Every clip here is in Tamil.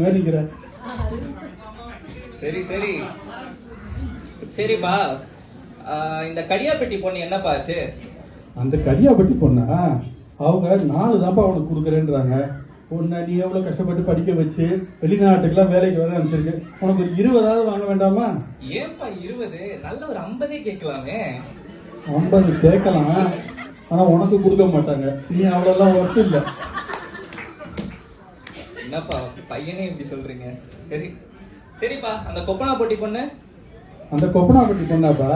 மாதிரிங்கிற. சரி சரி. சரிப்பா. இந்த கடியாப்பட்டி பொண்ணு என்னப்பா ஆச்சு? அந்த கடியாப்பட்டி பொண்ணா? அவங்க நாலு தான்ப்பா உனக்கு கொடுக்குறேன்றாங்க. உன்னை நீ எவ்வளோ கஷ்டப்பட்டு படிக்க வச்சு வெளிநாட்டுக்கெல்லாம் வேலைக்கு வர அனுப்பிச்சிருக்கு. உனக்கு ஒரு இருபதாவது வாங்க வேண்டாமா? ஏன்பா இருபது? நல்ல ஒரு ஐம்பதே கேட்கலாமே. ஐம்பது கேட்கலாம். ஆனால் உனக்கு கொடுக்க மாட்டாங்க. நீ அவ்வளோலாம் ஒர்த்து இல்லை. என்னப்பா பையனே இப்படி சொல்றீங்க? சரி. சரிப்பா அந்த கொப்பனா பொட்டி பொண்ணு? அந்த கொப்பனாப்பட்டி பொண்ணாப்பா?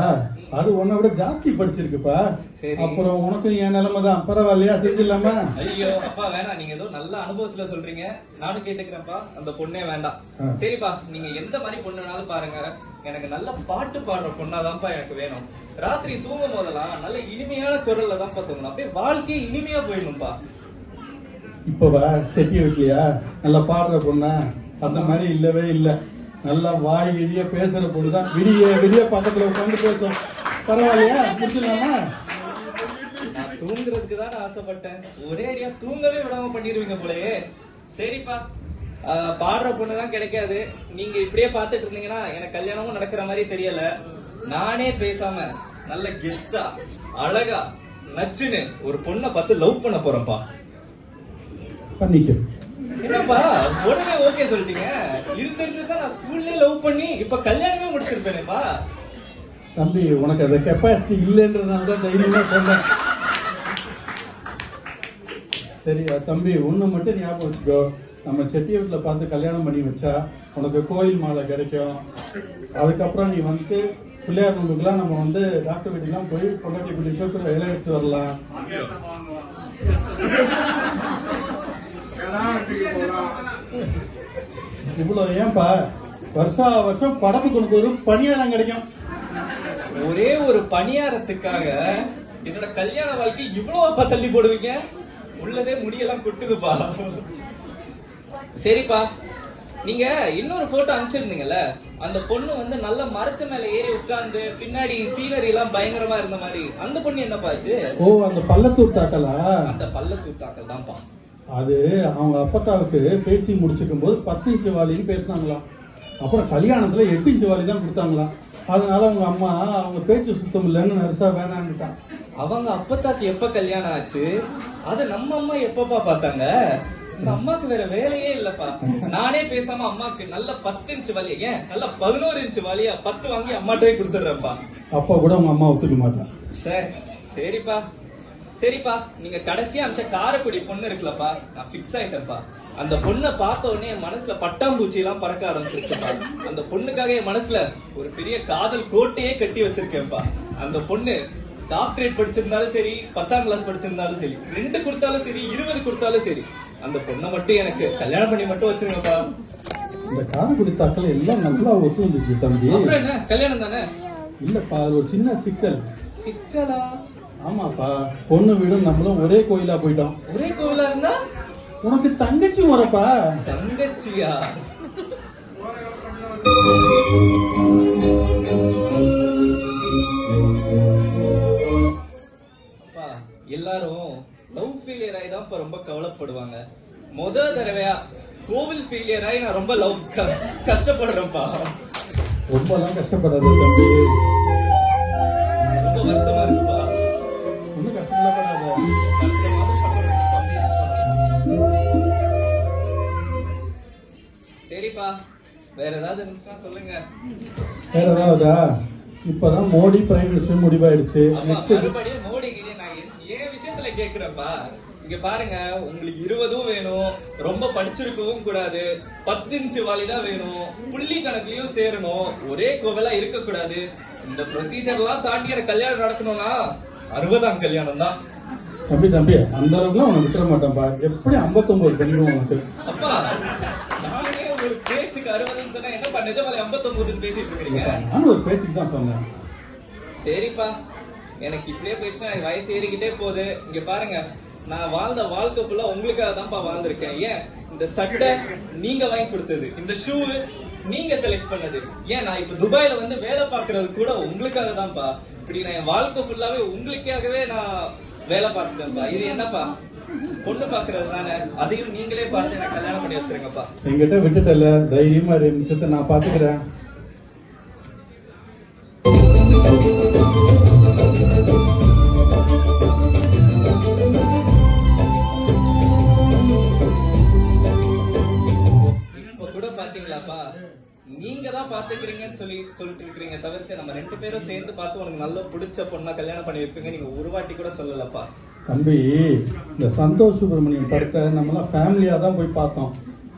அது உன்னை விட ஜாஸ்தி படிச்சிருக்குப்பா. சரி. அப்புறம் உனக்கும் என் நிலைமை தான் பரவாயில்லையா? செஞ்சிடலாமா? ஐயோ அப்பா வேணாம் நீங்க ஏதோ நல்ல அனுபவத்துல சொல்றீங்க. நானும் கேட்டுக்கிறேன்ப்பா. அந்த பொண்ணே வேண்டாம். சரிப்பா நீங்க எந்த மாதிரி பொண்ணு வேணாலும் பாருங்க. எனக்கு நல்ல பாட்டு பாடுற பொண்ணாதான்ப்பா எனக்கு வேணும். ராத்திரி தூங்கும் போதெல்லாம் நல்ல இனிமையான குரல்ல தான்ப்பா தூங்கணும். அப்படியே வாழ்க்கையே இனிமையா போயிடணும்ப்பா இப்போவா செட்டி வைக்கலையா நல்லா பாடுற பொண்ணா? அந்த மாதிரி இல்லவே இல்லை. நல்லா வாய் இடிய பேசுற பொண்ணு தான் விடிய விடிய பக்கத்துல உட்காந்து பேசும். பரவாயில்லையா? முடிச்சிடலாமா? நான் தூங்குறதுக்கு தான் நான் ஆசைப்பட்டேன். ஒரே அடியா தூங்கவே விடாம பண்ணிருவீங்க போலயே. சரிப்பா. பாடுற பொண்ணு தான் கிடைக்காது. நீங்க இப்படியே பார்த்துட்டு இருந்தீங்கன்னா எனக்கு கல்யாணமும் நடக்கிற மாதிரி தெரியல. நானே பேசாம நல்ல கெஸ்டா அழகா நச்சுன்னு ஒரு பொண்ணை பார்த்து லவ் பண்ண போறேன்ப்பா. பண்ணிக்க. என்னப்பா உடனே ஓகே சொல்லிட்டீங்க. இது தெரிஞ்சுதான் நான் ஸ்கூல்லே லவ் பண்ணி இப்ப கல்யாணமே முடிச்சிருப்பேனேப்பா. தம்பி உனக்கு அந்த கெப்பாசிட்டி இல்லைன்றதுனால தான் தைரியமா சொன்னேன். சரி தம்பி ஒண்ணு மட்டும் ஞாபகம் வச்சுக்கோ. நம்ம செட்டி வீட்டில் பார்த்து கல்யாணம் பண்ணி வச்சா உனக்கு கோயில் மாலை கிடைக்கும். அதுக்கப்புறம் நீ வந்து பிள்ளையார் நோம்புக்கெல்லாம் நம்ம வந்து டாக்டர் வீட்டுக்கெல்லாம் போய் பொண்டாட்டி கூட்டிட்டு போய் இலை எடுத்து வரலாம். இவ்வளோ ஏன்பா? வருஷா வருஷம் படப்புக்கு உனக்கு ஒரு பணியாரம் கிடைக்கும். ஒரே ஒரு பணியாரத்துக்காக என்னோட கல்யாண வாழ்க்கை இவ்வளவு அப்பா தள்ளி போடுவீங்க? உள்ளதே முடியெல்லாம் கொட்டுதுப்பா. சரிப்பா. நீங்க இன்னொரு போட்டோ அனுப்பிச்சிருந்தீங்கல்ல? அந்த பொண்ணு வந்து நல்ல மரத்து மேல ஏறி உட்கார்ந்து பின்னாடி சீனரி எல்லாம் பயங்கரமா இருந்த மாதிரி. அந்த பொண்ணு என்னப்பாச்சு ஓ அந்த பள்ளத்தூர் தாக்கலா அந்த பள்ளத்தூர் தாக்கல் தான்ப்பா. அது அவங்க அப்பத்தாவுக்கு பேசி முடிச்சுக்கும் போது பத்து இன்ச்சு வாலின்னு பேசினாங்களாம். அப்புறம் கல்யாணத்துல எட்டு இன்ச்சு வாலி தான் கொடுத்தாங்களாம். அதனால அவங்க அம்மா அவங்க பேச்சு சுத்தம் இல்லைன்னு நர்ஸா வேணான்னுட்டான். அவங்க அப்பத்தாக்கு எப்ப கல்யாணம் ஆச்சு? அத நம்ம அம்மா எப்பப்பா பார்த்தாங்க? இந்த அம்மாக்கு வேற வேலையே இல்லப்பா. நானே பேசாம அம்மாக்கு நல்ல பத்து இன்ச்சு வலிய ஏன்? நல்ல பதினோரு இன்ச்சு வலியா பத்து வாங்கி அம்மாட்டே கொடுத்துடுறேன்ப்பா. அப்பா கூட அவங்க அம்மா ஒத்துக்க மாட்டான் சரி சரிப்பா. சரிப்பா நீங்க கடைசியா அமிச்ச காரைக்குடி பொண்ணு இருக்குல்லப்பா. நான் ஃபிக்ஸ் ஆயிட்டேன்ப்பா. அந்த பொண்ணை பார்த்த உடனே என் மனசுல பட்டாம்பூச்சி எல்லாம் பறக்க ஆரம்பிச்சிருச்சுப்பா. அந்த பொண்ணுக்காக என் மனசுல ஒரு பெரிய காதல் கோட்டையே கட்டி வச்சிருக்கேன்ப்பா. அந்த பொண்ணு டாக்டரேட் படிச்சிருந்தாலும் சரி பத்தாம் கிளாஸ் படிச்சிருந்தாலும் சரி ரெண்டு கொடுத்தாலும் சரி இருபது கொடுத்தாலும் சரி அந்த பொண்ணை மட்டும் எனக்கு கல்யாணம் பண்ணி மட்டும் வச்சிருங்கப்பா. இந்த காரைக்குடி தாக்கல எல்லாம் நல்லா ஒத்து வந்துச்சு தம்பி. அப்புறம் என்ன? கல்யாணம் தானே? இல்லப்பா அது ஒரு சின்ன சிக்கல். சிக்கலா? ஆமாப்பா பொண்ணு வீடும் நம்மளும் ஒரே கோயிலா போயிட்டோம். ஒரே கோவிலா இருந்தா? உனக்கு தங்கச்சி வரப்பா. தங்கச்சியா? அப்பா எல்லாரும் லவ் ஃபெயிலியர் ஆகி தான் ரொம்ப கவலைப்படுவாங்க. முத தடவையா கோவில் ஃபெயிலியர் ஆகி நான் ரொம்ப லவ் கஷ்டப்படுறேன்ப்பா. ரொம்பலாம் கஷ்டப்படாத தம்பி. ரொம்ப வருத்தமா சரிப்பா. வேற ஏதாவது இருந்துச்சுன்னா சொல்லுங்க. வேற ஏதாவதா? இப்பதான் மோடி பிரைம் மினிஸ்டர் முடிவாயிடுச்சு. நெக்ஸ்ட் மறுபடியும் மோடி கிட்டே நான் என் விஷயத்துல கேக்குறேன்ப்பா. இங்க பாருங்க உங்களுக்கு இருபதும் வேணும் ரொம்ப படிச்சிருக்கவும் கூடாது பத்து இன்ச்சு வாலி தான் வேணும் புள்ளி கணக்குலயும் சேரணும் ஒரே கோவிலா இருக்க கூடாது இந்த ப்ரொசீஜர் எல்லாம் தாண்டி எனக்கு கல்யாணம் நடக்கணும்னா அறுபதாம் கல்யாணம் தான் தம்பி தம்பி அந்த அளவுக்குலாம் உனக்கு விட்டுற மாட்டேன்பா எப்படி 59 பண்ணிடுவோம் உனக்கு அப்பா நானே ஒரு பேச்சுக்கு அறுபதுன்னு சொன்னா என்னப்பா நிஜமாலே ஐம்பத்தொன்பதுன்னு பேசிட்டு இருக்கிறீங்க? நானும் ஒரு பேச்சுக்கு தான் சொன்னேன். சரிப்பா. எனக்கு இப்படியே போயிடுச்சுன்னா எனக்கு வயசு ஏறிக்கிட்டே போகுது. இங்க பாருங்க நான் வாழ்ந்த வாழ்க்கை ஃபுல்லா உங்களுக்காக தான்ப்பா வாழ்ந்திருக்கேன். ஏன்? இந்த சட்டை நீங்க வாங்கி கொடுத்தது. இந்த ஷூ நீங்க செலக்ட் பண்ணது. ஏன் நான் இப்ப துபாயில வந்து வேலை பார்க்கறது கூட உங்களுக்காக தான்ப்பா இப்படி நான் என் வாழ்க்கை ஃபுல்லாவே உங்களுக்காகவே நான் வேலை பார்த்துட்டேன்ப்பா. இது என்னப்பா? பொண்ணு பாக்குறது தானே அதையும் நீங்களே பார்த்து எனக்கு கல்யாணம் பண்ணி வச்சிருங்கப்பா. என்கிட்ட விட்டுட்டல. தைரியமா இரு. நிமிஷத்தை நான் பாத்துக்கிறேன் இப்ப நீங்க தான் பாத்துக்கிறீங்கன்னு சொல்லி சொல்லிட்டு இருக்கீங்க தவிர்த்து நம்ம ரெண்டு பேரும் சேர்ந்து பார்த்து உனக்கு நல்ல பிடிச்ச பொண்ணா கல்யாணம் பண்ணி வைப்பீங்க நீங்க ஒரு வாட்டி கூட சொல்லலப்பா. தம்பி இந்த சந்தோஷ் சுப்பிரமணியம் படத்தை நம்மளாம் ஃபேமிலியா தான் போய் பார்த்தோம்.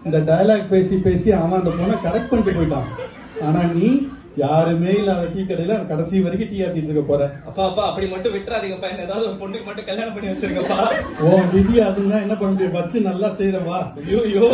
இந்த டயலாக் பேசி பேசி அவன் அந்த பொண்ணை கரெக்ட் பண்ணிட்டு போயிட்டான். ஆனா நீ யாருமே இல்லாத டீ கடையில கடைசி வரைக்கும் டீ ஆத்திட்டு இருக்க போற. அப்பா அப்பா அப்படி மட்டும் விட்டுறாதீங்கப்பா என்ன ஏதாவது ஒரு பொண்ணுக்கு மட்டும் கல்யாணம் பண்ணி வச்சிருங்கப்பா. ஓ விதி அதுன்னா என்ன பண்ண முடியும்? வச்சு நல்லா செய்யறவா ஐயோ.